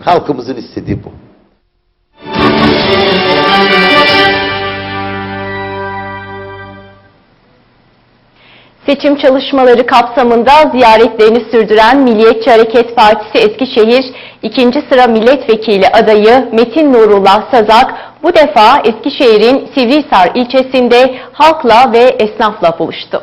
Halkımızın istediği bu. Seçim çalışmaları kapsamında ziyaretlerini sürdüren Milliyetçi Hareket Partisi Eskişehir 2. sıra milletvekili adayı Metin Nurullah Sazak bu defa Eskişehir'in Sivrihisar ilçesinde halkla ve esnafla buluştu.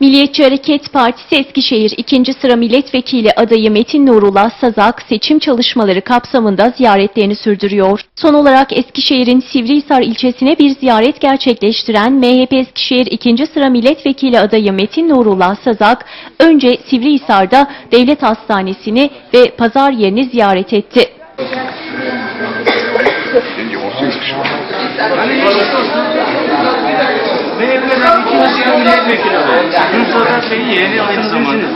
Milliyetçi Hareket Partisi Eskişehir 2. sıra milletvekili adayı Metin Nurullah Sazak seçim çalışmaları kapsamında ziyaretlerini sürdürüyor. Son olarak Eskişehir'in Sivrihisar ilçesine bir ziyaret gerçekleştiren MHP Eskişehir 2. sıra milletvekili adayı Metin Nurullah Sazak önce Sivrihisar'da devlet hastanesini ve pazar yerini ziyaret etti. MHP'den ikinci sıra milletvekili adayı. Mustafa Bey'in yeğeni aynı zamanda.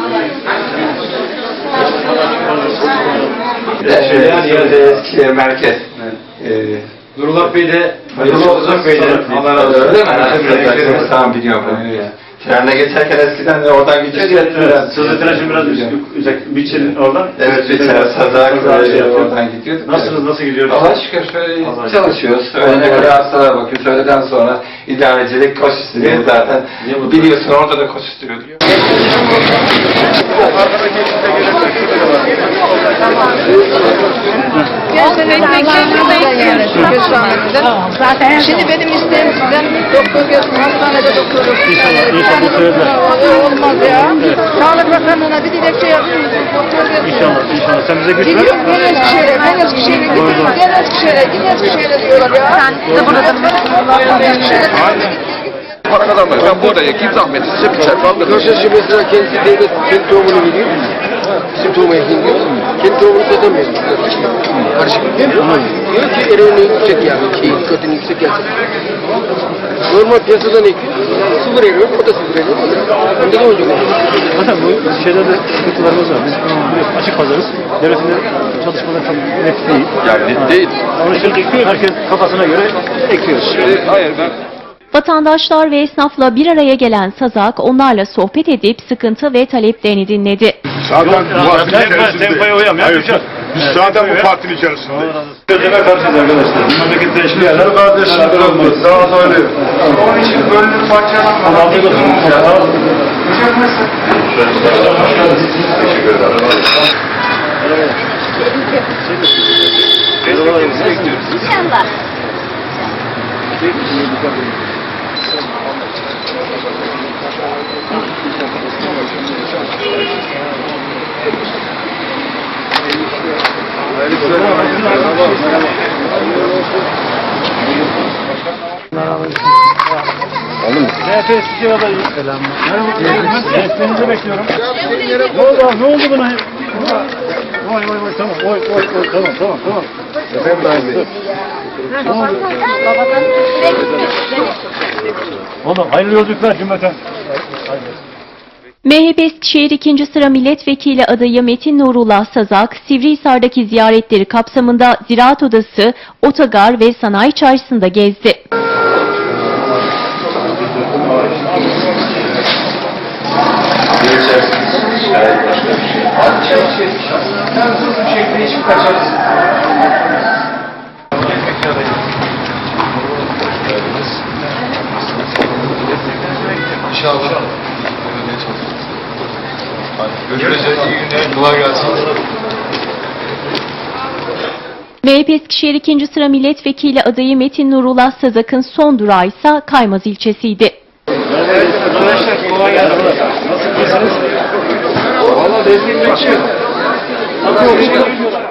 Yani yerde Eskişehir merkez. Ee, Nurullah Bey de Hayırlı olsun Bey de Allah razı olsun. Öyle mi? Ha, Tamam biliyorum. Trenle geçerken eskiden de oradan gidiyor ya. tren. Sızı Tıraş'ın biraz uzak Bütçe'nin oradan. Evet şey yapıyor. oradan gidiyorduk. Nasılsınız, nasıl gidiyor? Allah şükür şöyle Allah çalışıyoruz. Öğlene kadar hastalara bakıyoruz. Öğleden sonra idarecilik koşuşturuyor zaten. Niye mutlu? Biliyorsun orada da koşuşturuyorduk. Zaten Şimdi benim isteğim sizden doktor gelsin, hastanede doktor gelsin. İnşallah, inşallah söylediler. Olur olmaz ya. Sağlık Bakanlığı'na bir dilekçe yazın, doktor gelsin. İnşallah, inşallah. Sen bize güç ver. Gidiyorum ben Eskişehir'e, ben Eskişehir'e gidiyorum, ben Eskişehir'e, yine Eskişehir'e diyorlar ya. Sen de burada para kazanmıyor. Ben buradayım. Kim zahmet size bir çay falan Karşılaştı mesela kendisi devlet kendi tohumunu veriyor. Bizim tohumu ekiyor. Kendi tohumunu satamıyor. Karışık. Diyor ki ereğini yüksek yani. Şey, dikkatini yüksek. Normal piyasadan ekiyor. Sıfır eriyor. O da sıfır eriyor. Bunda da olacak. Zaten bu şeylerde sıkıntılarımız var. Biz açık pazarız. Devletin de çalışmaları çok net değil. Yani net değil. Onun için herkes kafasına göre ekiyor. Şimdi hayır ben Vatandaşlar ve esnafla bir araya gelen Sazak onlarla sohbet edip sıkıntı ve taleplerini dinledi. Zaten bu partinin içerisinde. Hayır. Biz zaten bu partinin içerisinde. Gözleme karşıyız arkadaşlar. Memlekette yaşayanlar kardeşler olmaz. Daha da öyle. Onun için bölünüp parçalanmadan Allah'a emanet olun. Hocam nasıl? MHP Eskişehir adayı. Merhaba. Desteğinizi bekliyorum. Ne oldu? Ne oldu buna? Vay vay vay tamam. Oy oy oy tamam tamam tamam. Efendim oldu? Oğlum hayırlı yolculuklar cümleten. MHP Eskişehir 2. sıra milletvekili adayı Metin Nurullah Sazak, Sivrihisar'daki ziyaretleri kapsamında Ziraat Odası, Otogar ve Sanayi Çarşısı'nda gezdi. Ben hızlı bir şekilde içip kaçarız. inşallah Görüşürüz. İyi günler. Kolay gelsin. MHP Eskişehir 2. sıra milletvekili adayı Metin Nurullah Sazak'ın son durağı ise Kaymaz ilçesiydi. Arkadaşlar kolay gelsin. Valla destek bekliyor. Nasıl oldu?